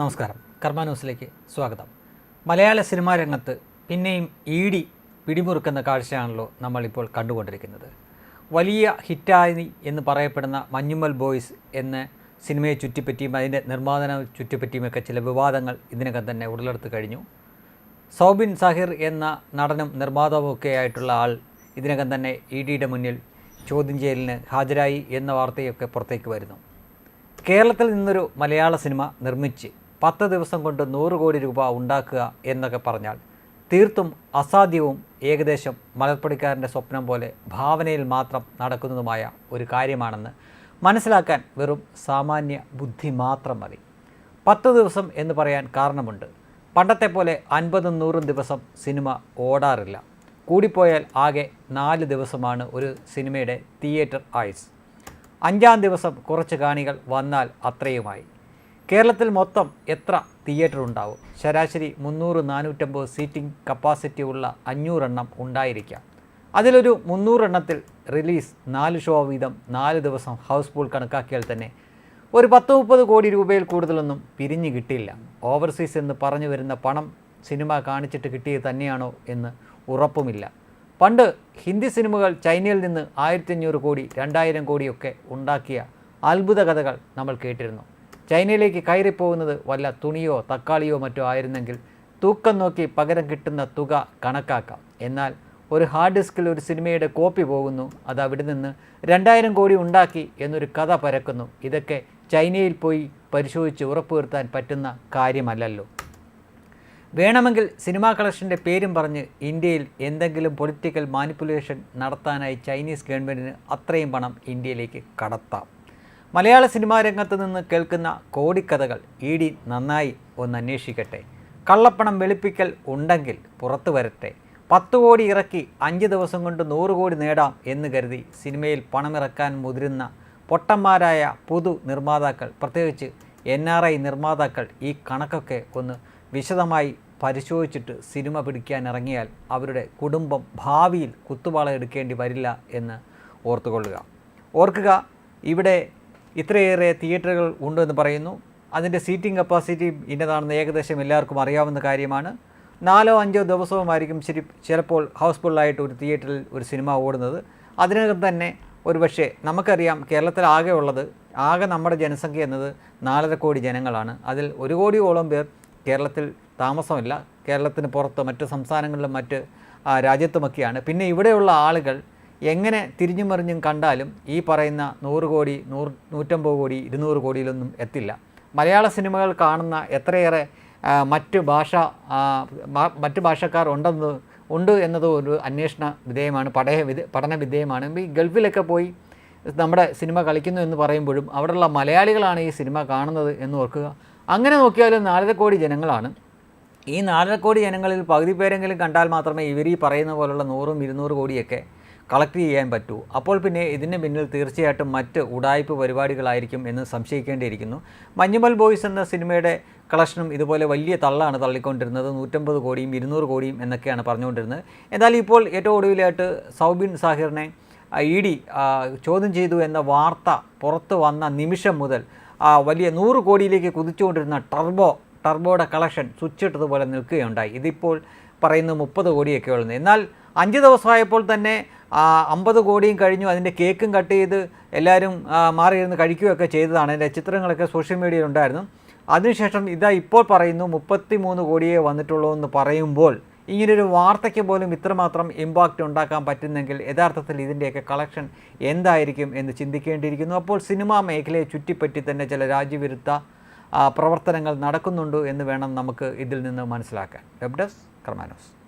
നമസ്കാരം. കർമ്മ ന്യൂസിലേക്ക് സ്വാഗതം. മലയാള സിനിമാ രംഗത്ത് പിന്നെയും ഇ ഡി പിടിമുറുക്കുന്ന കാഴ്ചയാണല്ലോ നമ്മളിപ്പോൾ കണ്ടുകൊണ്ടിരിക്കുന്നത്. വലിയ ഹിറ്റായി എന്ന് പറയപ്പെടുന്ന മഞ്ഞുമ്മൽ ബോയ്സ് എന്ന സിനിമയെ ചുറ്റിപ്പറ്റിയും അതിന്റെ നിർമ്മാണ ചുറ്റിപ്പറ്റിയുമൊക്കെ ചില വിവാദങ്ങൾ ഇതിനകം തന്നെ ഉടലെടുത്ത് കഴിഞ്ഞു. സൗബിൻ സാഹിർ എന്ന നടനും നിർമ്മാതാവുമൊക്കെ ആയിട്ടുള്ള ആൾ ഇതിനകം തന്നെ ഇ ഡിയുടെ മുന്നിൽ ചോദ്യം ചെയ്യലിന് ഹാജരായി എന്ന വാർത്തയൊക്കെ പുറത്തേക്ക് വരുന്നു. കേരളത്തിൽ നിന്നൊരു മലയാള സിനിമ നിർമ്മിച്ച് പത്ത് ദിവസം കൊണ്ട് നൂറ് കോടി രൂപ ഉണ്ടാക്കുക എന്നൊക്കെ പറഞ്ഞാൽ തീർത്തും അസാധ്യവും ഏകദേശം മലർപ്പടിക്കാരന്റെ സ്വപ്നം പോലെ ഭാവനയിൽ മാത്രം നടക്കുന്നതുമായ ഒരു കാര്യമാണെന്ന് മനസ്സിലാക്കാൻ വെറും സാമാന്യ ബുദ്ധി മാത്രം മതി. പത്ത് ദിവസം എന്ന് പറയാൻ കാരണമുണ്ട്. പണ്ടത്തെ പോലെ അൻപതും നൂറും ദിവസം സിനിമ ഓടാറില്ല. കൂടിപ്പോയാൽ ആകെ നാല് ദിവസമാണ് ഒരു സിനിമയുടെ തിയേറ്റർ ആയുസ്. അഞ്ചാം ദിവസം കുറച്ച് കാണികൾ വന്നാൽ അത്രയുമായി. കേരളത്തിൽ മൊത്തം എത്ര തിയേറ്റർ ഉണ്ടാവും? ശരാശരി മുന്നൂറ് നാനൂറ്റമ്പത് സീറ്റിംഗ് കപ്പാസിറ്റി ഉള്ള അഞ്ഞൂറെണ്ണം ഉണ്ടായിരിക്കാം. അതിലൊരു മുന്നൂറെണ്ണത്തിൽ റിലീസ് നാല് ഷോ വീതം നാല് ദിവസം ഹൗസ്ഫുൾ കണക്കാക്കിയാൽ തന്നെ ഒരു പത്ത് മുപ്പത് കോടി രൂപയിൽ കൂടുതലൊന്നും പിരിഞ്ഞു കിട്ടിയില്ല ഓവർസീസ് എന്ന് പറഞ്ഞു വരുന്ന പണം സിനിമ കാണിച്ചിട്ട് കിട്ടിയത് തന്നെയാണോ എന്ന് ഉറപ്പുമില്ല. പണ്ട് ഹിന്ദി സിനിമകൾ ചൈനയിൽ നിന്ന് ആയിരത്തി അഞ്ഞൂറ് കോടി രണ്ടായിരം കോടിയൊക്കെ ഉണ്ടാക്കിയ അത്ഭുത കഥകൾ നമ്മൾ കേട്ടിരുന്നു. ചൈനയിലേക്ക് കയറിപ്പോകുന്നത് വല്ല തുണിയോ തക്കാളിയോ മറ്റോ ആയിരുന്നെങ്കിൽ തൂക്കം നോക്കി പകരം കിട്ടുന്ന തുക കണക്കാക്കാം. എന്നാൽ ഒരു ഹാർഡ് ഡിസ്കിൽ ഒരു സിനിമയുടെ കോപ്പി പോകുന്നു അത് അവിടെ നിന്ന് രണ്ടായിരം കോടി ഉണ്ടാക്കി എന്നൊരു കഥ പരക്കുന്നു. ഇതൊക്കെ ചൈനയിൽ പോയി പരിശോധിച്ച് ഉറപ്പുവരുത്താൻ പറ്റുന്ന കാര്യമല്ലല്ലോ. വേണമെങ്കിൽ സിനിമാ കളക്ഷന്റെ പേരും പറഞ്ഞ് ഇന്ത്യയിൽ എന്തെങ്കിലും പൊളിറ്റിക്കൽ മാനിപ്പുലേഷൻ നടത്താനായി ചൈനീസ് ഗവൺമെന്റിന് അത്രയും പണം ഇന്ത്യയിലേക്ക് കടത്താം. മലയാള സിനിമാ രംഗത്ത് നിന്ന് കേൾക്കുന്ന കോടിക്കഥകൾ ഇ ഡി നന്നായി ഒന്ന് അന്വേഷിക്കട്ടെ. കള്ളപ്പണം വെളുപ്പിക്കൽ ഉണ്ടെങ്കിൽ പുറത്തു വരട്ടെ. പത്ത് കോടി ഇറക്കി അഞ്ച് ദിവസം കൊണ്ട് നൂറ് കോടി നേടാം എന്ന് കരുതി സിനിമയിൽ പണമിറക്കാൻ മുതിരുന്ന പൊട്ടന്മാരായ പുതു നിർമ്മാതാക്കൾ പ്രത്യേകിച്ച് എൻ ആർ ഐ നിർമ്മാതാക്കൾ ഈ കണക്കൊക്കെ ഒന്ന് വിശദമായി പരിശോധിച്ചിട്ട് സിനിമ പിടിക്കാൻ ഇറങ്ങിയാൽ അവരുടെ കുടുംബം ഭാവിയിൽ കുത്തുപാള എടുക്കേണ്ടി വരില്ല എന്ന് ഓർത്തുകൊള്ളുക. ഓർക്കുക ഇവിടെ ഇത്രയേറെ തിയേറ്ററുകൾ ഉണ്ടെന്ന് പറയുന്നു. അതിന്റെ സീറ്റിംഗ് കപ്പാസിറ്റി ഇന്നതാണെന്ന് ഏകദേശം എല്ലാവർക്കും അറിയാവുന്ന കാര്യമാണ്. നാലോ അഞ്ചോ ദിവസവുമായിരിക്കും ശരി ചിലപ്പോൾ ഹൗസ്ഫുള്ളായിട്ട് ഒരു തിയേറ്ററിൽ ഒരു സിനിമ ഓടുന്നത്. അതിനകം തന്നെ ഒരുപക്ഷെ നമുക്കറിയാം കേരളത്തിൽ ആകെ ഉള്ളത് ആകെ നമ്മുടെ ജനസംഖ്യ എന്നത് നാലര കോടി ജനങ്ങളാണ്. അതിൽ ഒരു കോടിയോളം പേർ കേരളത്തിൽ താമസമില്ല. കേരളത്തിന് പുറത്ത് മറ്റ് സംസ്ഥാനങ്ങളിലും മറ്റ് രാജ്യത്തുമൊക്കെയാണ്. പിന്നെ ഇവിടെയുള്ള ആളുകൾ എങ്ങനെ തിരിഞ്ഞു മറിഞ്ഞും കണ്ടാലും ഈ പറയുന്ന നൂറ് കോടി നൂറ് നൂറ്റമ്പത് കോടി ഇരുന്നൂറ് കോടിയിലൊന്നും എത്തില്ല. മലയാള സിനിമകൾ കാണുന്ന എത്രയേറെ മറ്റു ഭാഷ മറ്റു ഭാഷക്കാർ ഉണ്ടെന്ന് ഉണ്ട് എന്നത് ഒരു അന്വേഷണ വിധേയമാണ് പഠയ വിധ പഠന വിധേയമാണ്. ഈ ഗൾഫിലൊക്കെ പോയി നമ്മുടെ സിനിമ കളിക്കുന്നു എന്ന് പറയുമ്പോഴും അവിടെയുള്ള മലയാളികളാണ് ഈ സിനിമ കാണുന്നത് എന്ന് ഓർക്കുക. അങ്ങനെ നോക്കിയാലും നാലര കോടി ജനങ്ങളാണ്. ഈ നാലര കോടി ജനങ്ങളിൽ പകുതി പേരെങ്കിലും കണ്ടാൽ മാത്രമേ ഇവർ ഈ പറയുന്ന പോലുള്ള നൂറും ഇരുന്നൂറ് കോടിയൊക്കെ കളക്ട് ചെയ്യാൻ പറ്റൂ. അപ്പോൾ പിന്നെ ഇതിന് പിന്നിൽ തീർച്ചയായിട്ടും മറ്റ് ഉടായ്പ പരിപാടികളായിരിക്കും എന്ന് സംശയിക്കേണ്ടിയിരിക്കുന്നു. മഞ്ഞുമൽ ബോയ്സ് എന്ന സിനിമയുടെ കളക്ഷനും ഇതുപോലെ വലിയ തള്ളാണ് തള്ളിക്കൊണ്ടിരുന്നത്. നൂറ്റമ്പത് കോടിയും ഇരുന്നൂറ് കോടിയും എന്നൊക്കെയാണ് പറഞ്ഞുകൊണ്ടിരുന്നത്. എന്നാൽ ഇപ്പോൾ ഏറ്റവും ഒടുവിലായിട്ട് സൗബിൻ സാഹിറിനെ ഇ ഡി ചോദ്യം ചെയ്തു എന്ന വാർത്ത പുറത്തു വന്ന നിമിഷം മുതൽ വലിയ നൂറ് കോടിയിലേക്ക് കുതിച്ചുകൊണ്ടിരുന്ന ടർബോ ടർബോയുടെ കളക്ഷൻ സ്വിച്ചിട്ടതുപോലെ നിൽക്കുകയുണ്ടായി. ഇതിപ്പോൾ പറയുന്നത് മുപ്പത് കോടിയൊക്കെ ഉള്ളത് എന്നാൽ അഞ്ച് ദിവസമായപ്പോൾ തന്നെ അമ്പത് കോടിയും കഴിഞ്ഞു. അതിന്റെ കേക്കും കട്ട് ചെയ്ത് എല്ലാവരും മാറിയിരുന്ന് കഴിക്കുകയൊക്കെ ചെയ്തതാണ്. അതിന്റെ ചിത്രങ്ങളൊക്കെ സോഷ്യൽ മീഡിയയിൽ ഉണ്ടായിരുന്നു. അതിനുശേഷം ഇതാ ഇപ്പോൾ പറയുന്നു മുപ്പത്തി മൂന്ന് കോടിയേ വന്നിട്ടുള്ളൂ എന്ന് പറയുമ്പോൾ ഇങ്ങനൊരു വാർത്തയ്ക്ക് പോലും ഇത്രമാത്രം ഇമ്പാക്റ്റ് ഉണ്ടാക്കാൻ പറ്റുന്നെങ്കിൽ യഥാർത്ഥത്തിൽ ഇതിന്റെയൊക്കെ കളക്ഷൻ എന്തായിരിക്കും എന്ന് ചിന്തിക്കേണ്ടിയിരിക്കുന്നു. അപ്പോൾ സിനിമാ മേഖലയെ ചുറ്റിപ്പറ്റി തന്നെ ചില രാജ്യവിരുദ്ധ പ്രവർത്തനങ്ങൾ നടക്കുന്നുണ്ട് എന്ന് വേണം നമുക്ക് ഇതിൽ നിന്ന് മനസ്സിലാക്കാൻ. Web desk hermanos.